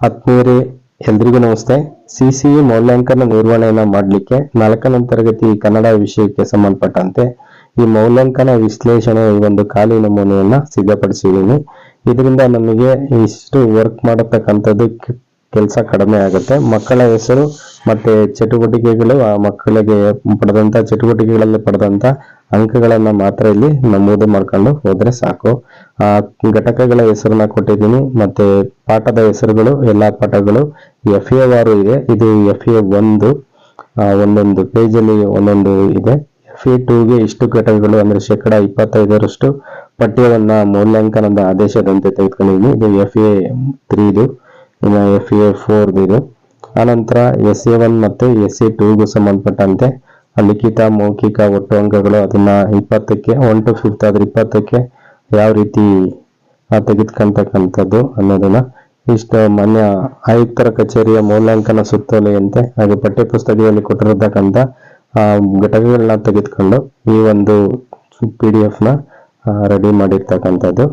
ಆತ್ಮೀಯರೇ, ಎಲ್ರಿಗೂ ನಮಸ್ತೆ. ಸಿ ಸಿ ಮೌಲ್ಯಾಂಕನ ನಿರ್ವಹಣೆಯನ್ನು ಮಾಡಲಿಕ್ಕೆ ನಾಲ್ಕನೇ ತರಗತಿ ಕನ್ನಡ ವಿಷಯಕ್ಕೆ ಸಂಬಂಧಪಟ್ಟಂತೆ ಈ ಮೌಲ್ಯಾಂಕನ ವಿಶ್ಲೇಷಣೆ ಈ ಒಂದು ಖಾಲಿ ನಮೂನೆಯನ್ನ ಸಿದ್ಧಪಡಿಸಿದ್ದೀನಿ. ಇದರಿಂದ ನಮಗೆ ಇಷ್ಟು ವರ್ಕ್ ಮಾಡತಕ್ಕಂಥದ್ದು ಕೆಲಸ ಕಡಿಮೆ ಆಗುತ್ತೆ. ಮಕ್ಕಳ ಹೆಸರು ಮತ್ತೆ ಚಟುವಟಿಕೆಗಳು, ಆ ಮಕ್ಕಳಿಗೆ ಪಡೆದಂತ, ಚಟುವಟಿಕೆಗಳಲ್ಲಿ ಪಡೆದಂತ ಅಂಕಗಳನ್ನ ಮಾತ್ರ ಇಲ್ಲಿ ನಮೂದು ಮಾಡ್ಕೊಂಡು ಹೋದ್ರೆ ಸಾಕು. ಆ, ಘಟಕಗಳ ಹೆಸರನ್ನ ಕೊಟ್ಟಿದ್ದೀನಿ, ಮತ್ತೆ ಪಾಠದ ಹೆಸರುಗಳು, ಎಲ್ಲಾ ಪಾಠಗಳು ಎಫ್ ಎ ವಾರು ಇದೆ. ಇದು ಎಫ್ ಎ ಒಂದು ಒಂದೊಂದು ಪೇಜಲ್ಲಿ ಒಂದೊಂದು ಇದೆ. ಎಫ್ ಎ ಟೂಗೆ ಇಷ್ಟು ಘಟಕಗಳು, ಅಂದ್ರೆ ಶೇಕಡ ಇಪ್ಪತ್ತೈದರಷ್ಟು ಪಠ್ಯವನ್ನ ಮೌಲ್ಯಾಂಕನದ ಆದೇಶದಂತೆ ತೆಗೆದುಕೊಂಡಿದ್ದೀನಿ. ಇದು ಎಫ್ ಎ ತ್ರೀದು ಇನ್ನು ಎಫ್ ಎ ಫೋರ್ ಇದು. ಆನಂತರ ಎಸ್ ಎ ಒನ್ ಮತ್ತು ಎಸ್ ಎ ಟೂಗೂ ಸಂಬಂಧಪಟ್ಟಂತೆ ಲಿಖಿತ ಮೌಖಿಕ ಒಟ್ಟು ಅಂಕಗಳು ಅದನ್ನ ಇಪ್ಪತ್ತಕ್ಕೆ ಒನ್ ಟು ಫಿಫ್ತ್ ಆದ್ರೆ ಇಪ್ಪತ್ತಕ್ಕೆ ಯಾವ ರೀತಿ ತೆಗೆದುಕೊಂತಕ್ಕಂಥದ್ದು ಅನ್ನೋದನ್ನ ಇಷ್ಟು ಮಾನ್ಯ ಆಯುಕ್ತರ ಕಚೇರಿಯ ಮೌಲ್ಯಾಂಕನ ಸುತ್ತೋಲೆಯಂತೆ ಹಾಗೆ ಪಠ್ಯ ಪುಸ್ತಕದಲ್ಲಿ ಕೊಟ್ಟಿರತಕ್ಕಂಥ ಆ, ಘಟಕಗಳನ್ನ ತೆಗೆದುಕೊಂಡು ಈ ಒಂದು ಪಿ ಡಿ ಎಫ್ನ ರೆಡಿ ಮಾಡಿರ್ತಕ್ಕಂಥದ್ದು.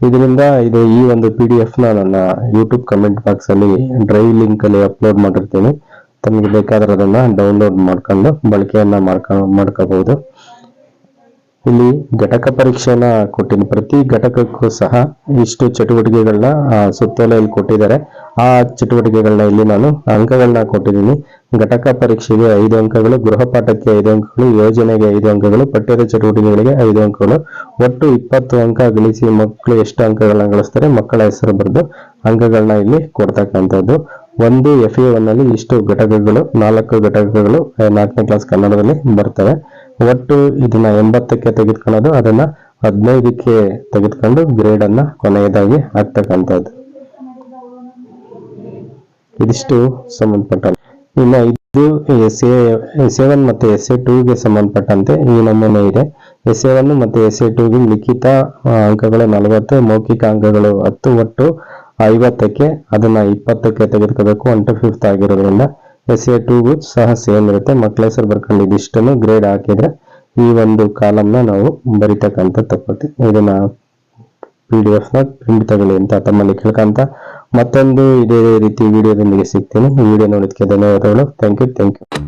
ಇದರಿಂದ ಇದು ಈ ಒಂದು ಪಿ ಡಿ ಎಫ್ನ ನನ್ನ ಯೂಟ್ಯೂಬ್ ಕಮೆಂಟ್ ಬಾಕ್ಸ್ ಅಲ್ಲಿ ಡ್ರೈವ್ ಲಿಂಕ್ ಅಲ್ಲಿ ಅಪ್ಲೋಡ್ ಮಾಡಿರ್ತೀನಿ. ತಮಗೆ ಬೇಕಾದ್ರೆ ಅದನ್ನ ಡೌನ್ಲೋಡ್ ಮಾಡ್ಕೊಂಡು ಬಳಕೆಯನ್ನ ಮಾಡ್ಕೊ ಮಾಡ್ಕೋಬಹುದು ಇಲ್ಲಿ ಘಟಕ ಪರೀಕ್ಷೆನ ಕೊಟ್ಟಿನಿ. ಪ್ರತಿ ಘಟಕಕ್ಕೂ ಸಹ ಇಷ್ಟು ಚಟುವಟಿಕೆಗಳನ್ನ ಸುತ್ತೋಲೆಯಲ್ಲಿ ಕೊಟ್ಟಿದ್ದಾರೆ. ಆ ಚಟುವಟಿಕೆಗಳನ್ನ ಇಲ್ಲಿ ನಾನು ಅಂಕಗಳನ್ನ ಕೊಟ್ಟಿದ್ದೀನಿ. ಘಟಕ ಪರೀಕ್ಷೆಗೆ ಐದು ಅಂಕಗಳು, ಗೃಹ ಪಾಠಕ್ಕೆ ಐದು ಅಂಕಗಳು, ಯೋಜನೆಗೆ ಐದು ಅಂಕಗಳು, ಪಠ್ಯದ ಚಟುವಟಿಕೆಗಳಿಗೆ ಐದು ಅಂಕಗಳು. ಒಟ್ಟು ಇಪ್ಪತ್ತು ಅಂಕ ಗಳಿಸಿ ಮಕ್ಕಳು ಎಷ್ಟು ಅಂಕಗಳನ್ನ ಗಳಿಸ್ತಾರೆ, ಮಕ್ಕಳ ಹೆಸರು ಬರೆದು ಅಂಕಗಳನ್ನ ಇಲ್ಲಿ ಕೊಡ್ತಕ್ಕಂಥದ್ದು. ಒಂದು ಎಫ್ ಎ ಒನ್ ಅಲ್ಲಿ ಇಷ್ಟು ಘಟಕಗಳು, ನಾಲ್ಕು ಘಟಕಗಳು ನಾಲ್ಕನೇ ಕ್ಲಾಸ್ ಕನ್ನಡದಲ್ಲಿ ಬರ್ತವೆ. ಒಟ್ಟು ಇದನ್ನ ಎಂಬತ್ತಕ್ಕೆ ತೆಗೆದುಕೊಳ್ಳೋದು, ಅದನ್ನ ಹದಿನೈದಕ್ಕೆ ತೆಗೆದುಕೊಂಡು ಗ್ರೇಡ್ ಅನ್ನ ಕೊನೆಯದಾಗಿ ಹಾಕ್ತಕ್ಕಂಥದ್ದು. ಇದಿಷ್ಟು ಸಂಬಂಧಪಟ್ಟ ಇನ್ನ ಇದು S A S A one ಮತ್ತೆ ಎಸ್ ಎ ಟೂಗೆ ಸಂಬಂಧಪಟ್ಟಂತೆ ಈ ನಮೂನೆ ಇದೆ. ಎಸ್ ಎ ಒನ್ ಮತ್ತೆ ಎಸ್ ಎ ಟೂಗೆ ಲಿಖಿತ ಅಂಕಗಳು ನಲವತ್ತು, ಮೌಖಿಕ ಅಂಕಗಳು ಹತ್ತು, ಒಟ್ಟು ಐವತ್ತಕ್ಕೆ ಅದನ್ನ ಇಪ್ಪತ್ತಕ್ಕೆ ತೆಗೆದುಕೋಬೇಕು. ಒನ್ ಟು ಫಿಫ್ತ್ ಆಗಿರೋದ್ರಿಂದ ಎಸ್ ಎ ಟೂಗೂ ಸಹ ಸೇಮ್ ಇರುತ್ತೆ. ಮಕ್ಕಳ ಹೆಸರು ಬರ್ಕೊಂಡು ಇದಿಷ್ಟನ್ನು ಗ್ರೇಡ್ ಹಾಕಿದ್ರೆ ಈ ಒಂದು ಕಾಲಮ್ನ ನಾವು ಬರಿತಕ್ಕಂತ ತಪ್ಪತ್ತೆ. ಇದನ್ನ ಪಿ ಡಿ ಎಫ್ನ ಪ್ರಿಂಟ್ ತಗೊಳ್ಳಿ ಅಂತ ತಮ್ಮಲ್ಲಿ ಕೇಳ್ಕೊಂತ ಮತ್ತೊಂದು ಇದೇ ರೀತಿ ವಿಡಿಯೋದೊಂದಿಗೆ ಸಿಗ್ತೀನಿ. ಈ ವಿಡಿಯೋ ನೋಡೋದಕ್ಕೆ ಧನ್ಯವಾದಗಳು. Thank you thank you